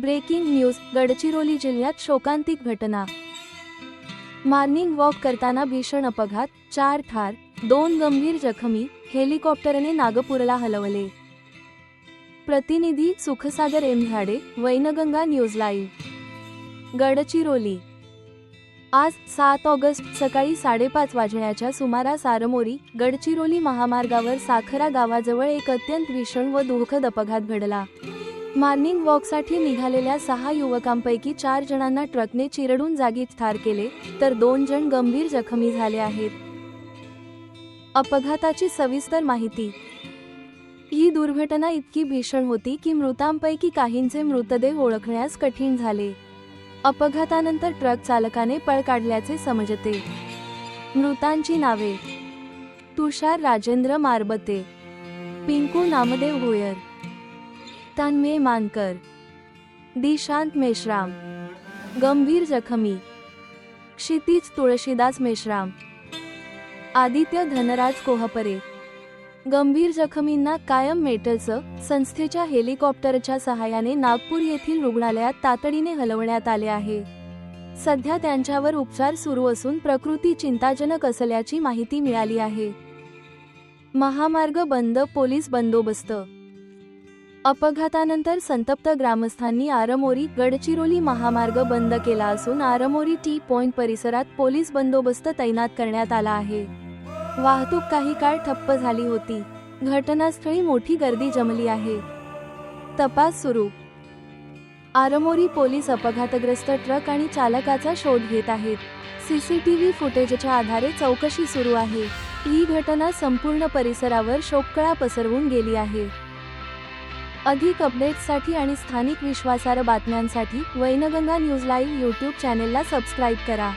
Breaking news Gadchiroli जिल्ह्यात शोकांतिक घटना. Morning walk करताना भीषण अपघात चार ठार दोन गंभीर जखमी हेलिकॉप्टरने नागपूरला हलवले. प्रतिनिधी सुखसागर एमझाडे वैनगंगा न्यूज लाईव्ह. गडचिरोली. आज सात ऑगस्ट सकाळी साडेपाच वाजण्याच्या सुमारास आरमोरी गडचिरोली महामार्गावर साखरा गावाजवळ एक अत्यंत भीषण व दुःखद अपघात घडला. मॉर्निंग वॉकसाठी निघालेल्या सहा युवकांपैकी चार जणांना ट्रकने चिरडून जागीच ठार केले तर दोन जण गंभीर जखमी झाले आहेत. अपघाताची सविस्तर माहिती. ही दुर्घटना इतकी भीषण होती की मृतांपैकी काहींचे मृतदेह ओळखण्यास कठीण झाले. अपघातानंतर ट्रक चालकाने पळ काढल्याचे समजते. मृतांची नावे. तुषार राजेंद्र मारबते. पिंकू नामदेव होयर तन्मय मानकर। दिशांत मेश्राम। गंभीर जखमी। क्षितिज तुळशीदास मेश्राम। आदित्य धनराज कोहपरे। गंभीर जखमींना कायम मेटलचं संस्थेच्या हेलिकॉप्टरच्या सहाय्याने नागपूर येथील रुग्णालयात तातडीने हलवण्यात आले आहे. सध्या त्यांच्यावर उपचार सुरू असून प्रकृती चिंताजनक असल्याची माहिती मिळाली आहे. महामार्ग बंद पोलीस बंदोबस्त अपघातानंतर संतप्त ग्रामस्थांनी आरमोरी गडचिरोली महामार्ग बंद केला असून आरमोरी टी पॉइंट परिसरात पोलीस बंदोबस्त तैनात करण्यात आला आहे. वाहतूक काही काळ ठप्प झाली होती. घटनास्थळी मोठी गर्दी जमली आहे. तपास सुरू. आरमोरी पोलीस अपघातग्रस्त ट्रक आणि चालकाचा शोध घेत आहेत. सीसीटीव्ही फुटेजच्या आधारे चौकशी सुरू आहे. ही घटना संपूर्ण परिसरावर शोककळा पसरवून गेली आहे. अधिक अपडेट्ससाठी आणि स्थानिक विश्वासार्ह बातम्यांसाठी वैनगंगा न्यूज लाईव्ह यूट्यूब चॅनेलला सबस्क्राईब करा.